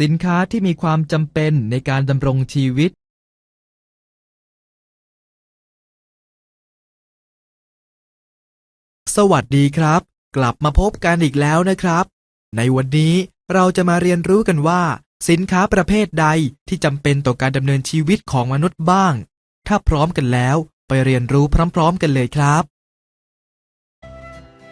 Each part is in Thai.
สินค้าที่มีความจำเป็นในการดำรงชีวิตสวัสดีครับ กลับมาพบกันอีกแล้วนะครับ ในวันนี้เราจะมาเรียนรู้กันว่า สินค้าประเภทใดที่จำเป็นต่อการดำเนินชีวิตของมนุษย์บ้าง ถ้าพร้อมกันแล้วไปเรียนรู้พร้อมๆกันเลยครับ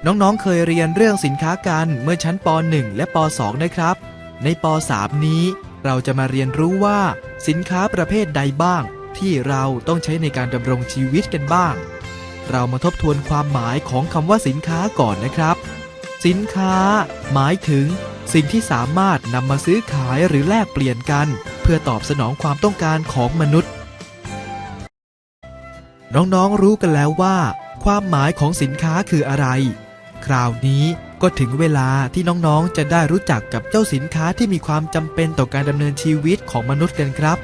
น้องๆเคยเรียนเรื่องสินค้ากันเมื่อชั้นป .1 และป .2 นะครับ ในป .3 นี้เราจะมาเรียนรู้ว่าสินค้าประเภทใดบ้าง ที่เราต้องใช้ในการดำรงชีวิตกันบ้าง เรามาทบทวนความหมายของคำว่าสินค้าก่อนนะครับ สินค้า หมายถึง สิ่งที่สามารถนำมาซื้อขายหรือแลกเปลี่ยนกัน เพื่อตอบสนองความต้องการของมนุษย์ น้องๆรู้กันแล้วว่า ความหมายของสินค้าคืออะไร คราวนี้ก็ถึงเวลาที่น้องๆ จะได้รู้จักกับเจ้าสินค้าที่มีความจำเป็นต่อการดำเนินชีวิตของมนุษย์กันครับ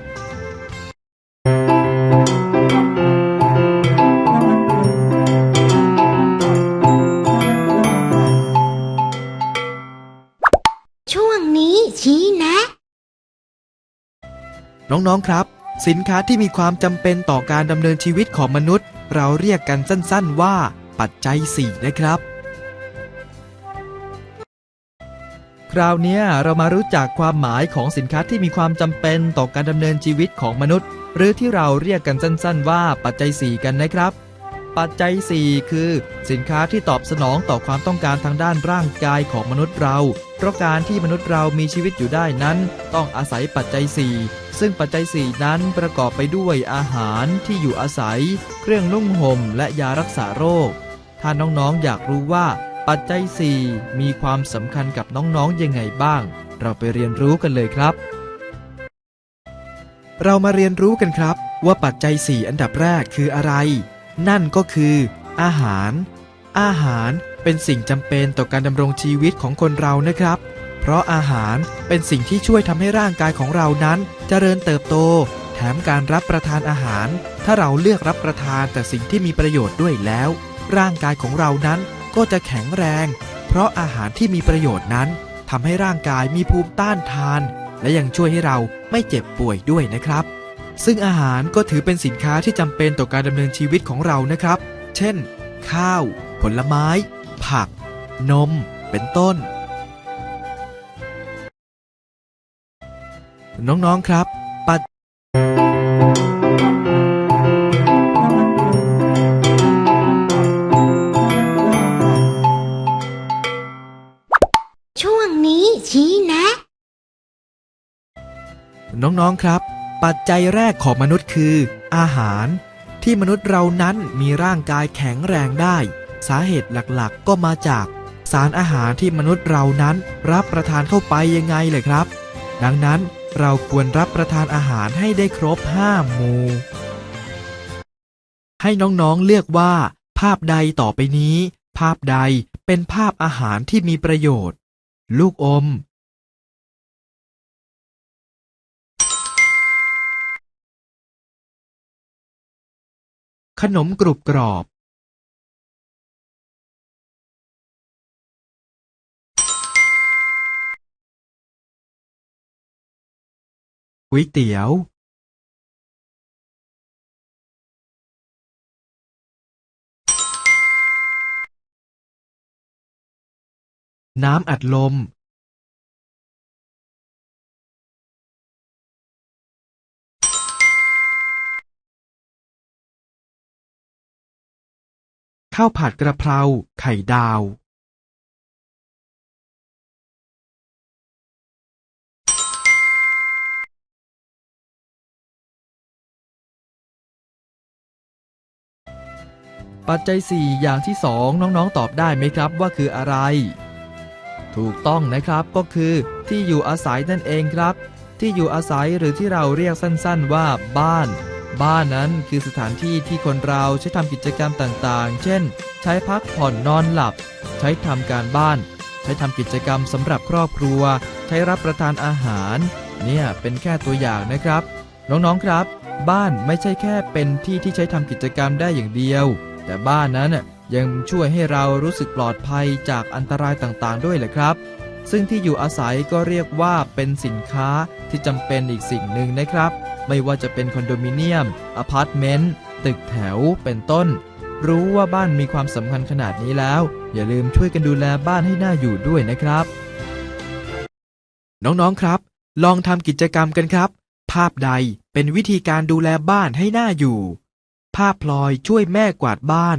ช่วงนี้ชี้แนะ น้องๆ ครับ สินค้าที่มีความจำเป็นต่อการดำเนินชีวิตของมนุษย์ เราเรียกกันสั้นๆว่า ปัจจัย 4 นะครับ คราวนี้เรามารู้จักความหมายของสินค้าที่มีความจำเป็นต่อการดำเนินชีวิตของมนุษย์ หรือที่เราเรียกกันสั้น ๆ ว่าปัจจัย 4 กันนะครับ ปัจจัย 4 คือ สินค้าที่ตอบสนองต่อความต้องการทางด้านร่างกายของมนุษย์เรา เพราะการที่มนุษย์เรามีชีวิตอยู่ได้นั้น ต้องอาศัยปัจจัย 4 ซึ่งปัจจัย 4 นั้นประกอบไปด้วยอาหารที่อยู่อาศัย เครื่องนุ่งห่มและยารักษาโรคถ้าน้องๆอยากรู้ว่า ปัจจัย 4 มีความสำคัญกับน้องๆยังไงบ้าง เราไปเรียนรู้กันเลยครับ เรามาเรียนรู้กันครับ ว่าปัจจัย 4 อันดับแรกคืออะไร นั่นก็คือ อาหาร อาหารเป็นสิ่งจำเป็นต่อการดำรงชีวิตของคนเรานะครับ เพราะอาหารเป็นสิ่งที่ช่วยทำให้ร่างกายของเรานั้นเจริญเติบโต แถมการรับประทานอาหาร ถ้าเราเลือกรับประทานแต่สิ่งที่มีประโยชน์ด้วยแล้ว ร่างกายของเรานั้น ก็จะแข็งแรง เพราะอาหารที่มีประโยชน์นั้นทำให้ร่างกายมีภูมิต้านทาน และยังช่วยให้เราไม่เจ็บป่วยด้วยนะครับ ซึ่งอาหารก็ถือเป็นสินค้าที่จำเป็นต่อการดำเนินชีวิตของเรานะครับ เช่น ข้าว ผลไม้ ผัก นม เป็นต้น น้องๆครับ องครับ ปัจจัยแรกของมนุษย์คือ อาหาร ที่มนุษย์เรานั้นมีร่างกายแข็งแรงได้ สาเหตุหลักๆ ก็มาจาก สารอาหารที่มนุษย์เรานั้นรับประทานเข้าไปยังไงเลยครับ ดังนั้นเราควรรับประทานอาหารให้ได้ครบห้าหมู่ ให้น้องๆเลือกว่า ภาพใดต่อไปนี้ ภาพใดเป็นภาพอาหารที่มีประโยชน์ ลูกอม ขนมกรุบกรอบก๋วยเตี๋ยวน้ำอัดลม ข้าวผัดกระเพรา ไข่ดาวปัจจัย 4 อย่างที่ 2 น้องๆ ตอบได้ไหมครับว่าคืออะไร ถูกต้องนะครับก็คือที่อยู่อาศัยนั่นเองครับ ที่อยู่อาศัยหรือที่เราเรียกสั้นๆว่าบ้าน บ้านนั้นคือสถานที่ที่คนเราใช้ทำกิจกรรมต่างๆ เช่น ใช้พักผ่อนนอนหลับ ใช้ทำการบ้าน ใช้ทำกิจกรรมสำหรับครอบครัว ใช้รับประทานอาหาร เนี่ยเป็นแค่ตัวอย่างนะครับ น้องๆครับ บ้านไม่ใช่แค่เป็นที่ที่ใช้ทำกิจกรรมได้อย่างเดียว แต่บ้านนั้นยังช่วยให้เรารู้สึกปลอดภัยจากอันตรายต่างๆ ด้วยแหละครับ ซึ่งที่อยู่อาศัยก็เรียกว่าเป็นสินค้าที่จำเป็นอีกสิ่งหนึ่งนะครับ ไม่ว่าจะเป็นคอนโดมิเนียมอพาร์ตเมนต์ตึกแถวเป็นต้น รู้ว่าบ้านมีความสำคัญขนาดนี้แล้ว อย่าลืมช่วยกันดูแลบ้านให้น่าอยู่ด้วยนะครับ น้อง ๆ ครับ ลองทำกิจกรรมกันครับ ภาพใดเป็นวิธีการดูแลบ้านให้น่าอยู่ ภาพพลอยช่วยแม่กวาดบ้าน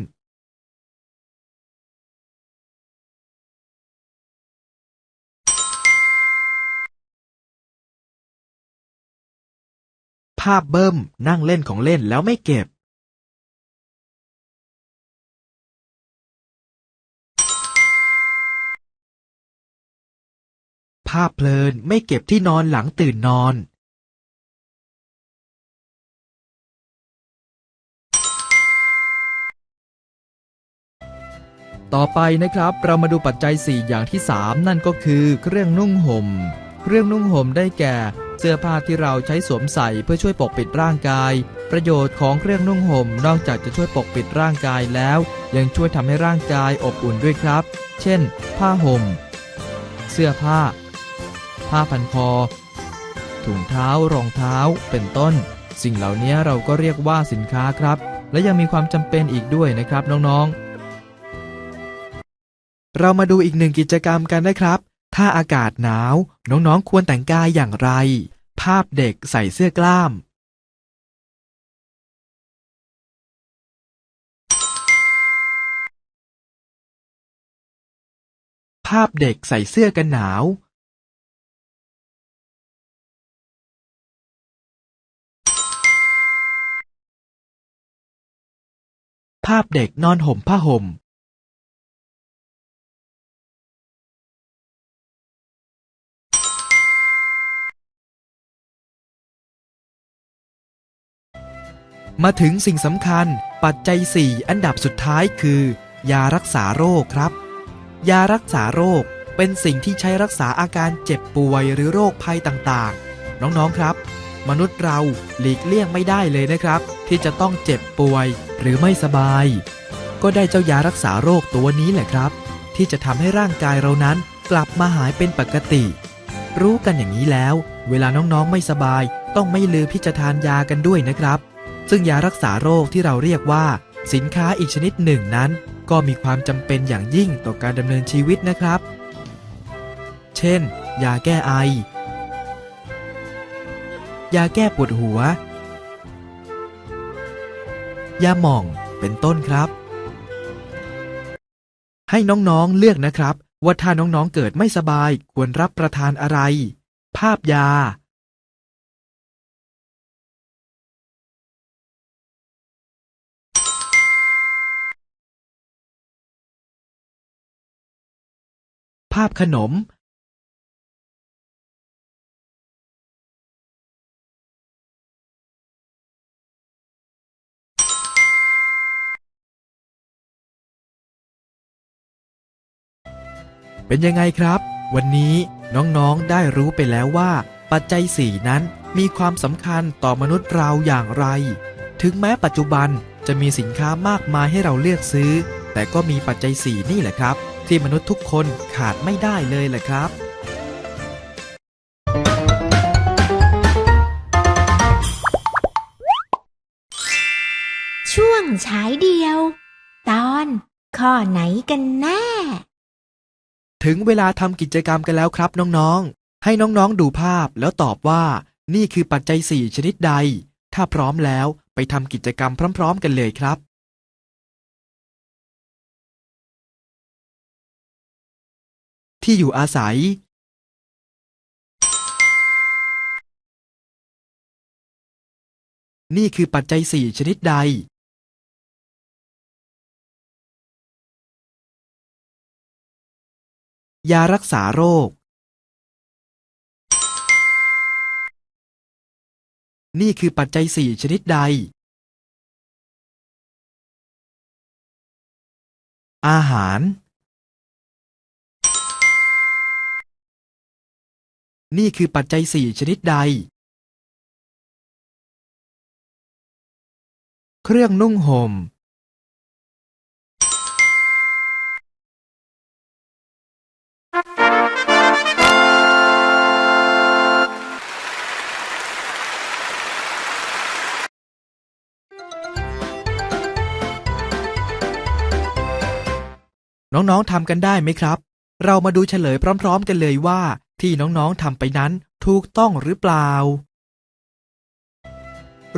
ภาพเบิ้ม นั่งเล่นของเล่นแล้วไม่เก็บภาพเพลินไม่เก็บที่นอนหลังตื่นนอน ต่อไปนะครับ เรามาดูปัจจัย 4 อย่างที่ 3 นั่นก็คือ เครื่องนุ่งห่ม เครื่องนุ่งห่มได้แก่ เสื้อผ้าที่เราใช้สวมใส่เพื่อช่วยปกปิดร่างกาย ประโยชน์ของเครื่องนุ่งห่มนอกจากจะช่วยปกปิดร่างกายแล้ว ยังช่วยทำให้ร่างกายอบอุ่นด้วยครับ เช่น ผ้าห่ม เสื้อผ้า ผ้าพันคอ ถุงเท้ารองเท้าเป็นต้น สิ่งเหล่านี้เราก็เรียกว่าสินค้าครับ และยังมีความจำเป็นอีกด้วยนะครับน้องๆ เรามาดูอีกหนึ่งกิจกรรมกันนะครับ ถ้าอากาศหนาว น้องๆควรแต่งกายอย่างไร ภาพเด็กใส่เสื้อกล้าม ภาพเด็กใส่เสื้อกันหนาว ภาพเด็กนอนห่มผ้าห่ม มาถึงสิ่งสำคัญปัจจัย 4 อันดับสุดท้ายคือ ยารักษาโรคครับ ยารักษาโรคเป็นสิ่งที่ใช้รักษาอาการเจ็บป่วยหรือโรคภัยต่างๆ น้องๆครับ มนุษย์เราหลีกเลี่ยงไม่ได้เลยนะครับ ที่จะต้องเจ็บป่วยหรือไม่สบาย ก็ได้เจ้ายารักษาโรคตัวนี้แหละครับ ที่จะทำให้ร่างกายเรานั้นกลับมาหายเป็นปกติ รู้กันอย่างนี้แล้ว เวลาน้องๆไม่สบายต้องไม่ลืมที่จะทานยากันด้วยนะครับ ซึ่งยารักษาโรคที่เราเรียกว่า สินค้าอีกชนิดหนึ่งนั้น ก็มีความจำเป็นอย่างยิ่งต่อการดำเนินชีวิตนะครับ เช่น ยาแก้ไอ ยาแก้ปวดหัว ยาหม่องเป็นต้นครับ ให้น้องๆเลือกนะครับ ว่าถ้าน้องๆเกิดไม่สบายควรรับประทานอะไร ภาพยา ภาพขนมเป็นยังไงครับ วันนี้น้องๆได้รู้ไปแล้วว่า ปัจจัย4นั้นมีความสำคัญต่อมนุษย์เราอย่างไร ถึงแม้ปัจจุบันจะมีสินค้ามากมายให้เราเลือกซื้อ แต่ก็มีปัจจัย4นี่แหละครับ ที่มนุษย์ทุกคนขาดไม่ได้เลยแหละครับช่วงฉายเดียว ตอนข้อไหนกันแน่ ถึงเวลาทำกิจกรรมกันแล้วครับน้องๆ ให้น้องๆดูภาพแล้วตอบว่า นี่คือปัจจัย 4 ชนิดใด ถ้าพร้อมแล้วไปทำกิจกรรมพร้อม ๆ กันเลยครับ ที่อยู่อาศัย นี่คือปัจจัย4ชนิดใด ยารักษาโรค นี่คือปัจจัย4ชนิดใด อาหาร นี่คือปัจจัยสี่ชนิดใด เครื่องนุ่งหม่ม น้อง ๆทำกันได้ไหมครับ เรามาดูเฉลยพร้อม ๆ กันเลยว่า ที่น้องๆทำไปนั้นถูกต้องหรือเปล่า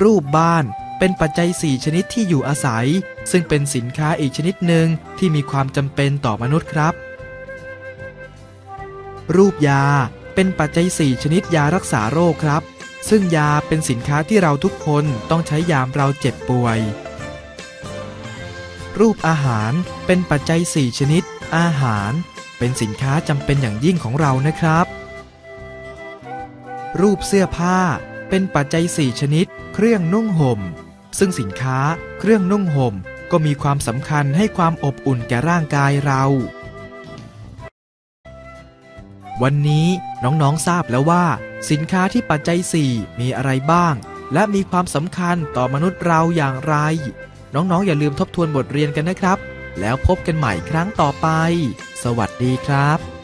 รูปบ้านเป็นปัจจัย 4 ชนิดที่อยู่อาศัย ซึ่งเป็นสินค้าอีกชนิดหนึ่งที่มีความจำเป็นต่อมนุษย์ครับ รูปยาเป็นปัจจัย 4 ชนิดยารักษาโรคครับ ซึ่งยาเป็นสินค้าที่เราทุกคนต้องใช้ยามเราเจ็บป่วย รูปอาหารเป็นปัจจัย 4 ชนิด อาหาร เป็นสินค้าจำเป็นอย่างยิ่งของเรานะครับ รูปเสื้อผ้า เป็นปัจจัย 4 ชนิด เครื่องนุ่งห่ม ซึ่งสินค้า เครื่องนุ่งห่ม ก็มีความสำคัญให้ความอบอุ่นแก่ร่างกายเรา วันนี้น้องๆทราบแล้วว่า สินค้าที่ปัจจัย 4 มีอะไรบ้าง และมีความสำคัญต่อมนุษย์เราอย่างไร น้องๆ อย่าลืมทบทวนบทเรียนกันนะครับ แล้วพบกันใหม่ครั้งต่อไป สวัสดีครับ